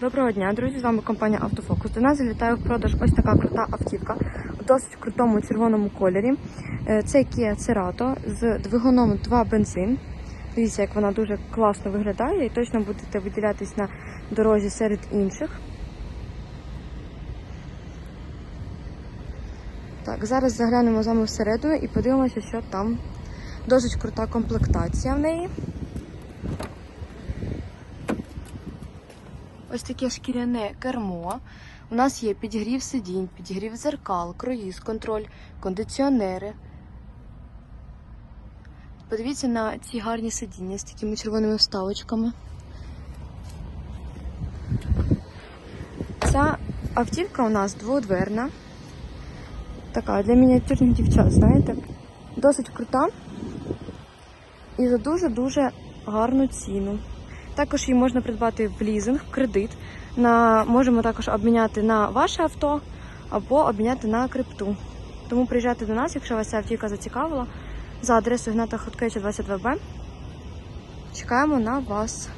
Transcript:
Доброго дня, друзі! З вами компанія Автофокус. До нас залітає в продаж ось така крута автівка у досить крутому червоному кольорі. Е, Це Kia Cerato з двигуном 2 бензин. Дивіться, як вона дуже класно виглядає і точно будете виділятись на дорозі серед інших. Так, зараз заглянемо з вами всередину і подивимося, що там. Досить крута комплектація в неї. Ось таке шкіряне кермо. У нас є підігрів сидінь, підігрів зеркал, круїз, контроль, кондиціонери. Подивіться на ці гарні сидіння з такими червоними вставочками. Ця автівка у нас дводверна. Така для мініатюрних дівчат, знаєте, досить крута і за дуже-дуже гарну ціну. Також її можна придбати в лізинг, в кредит. На, можемо також обміняти на ваше авто або обміняти на крипту. Тому приїжджайте до нас, якщо вас ця автівка зацікавила, за адресою Гната Хоткевича 22Б. Чекаємо на вас.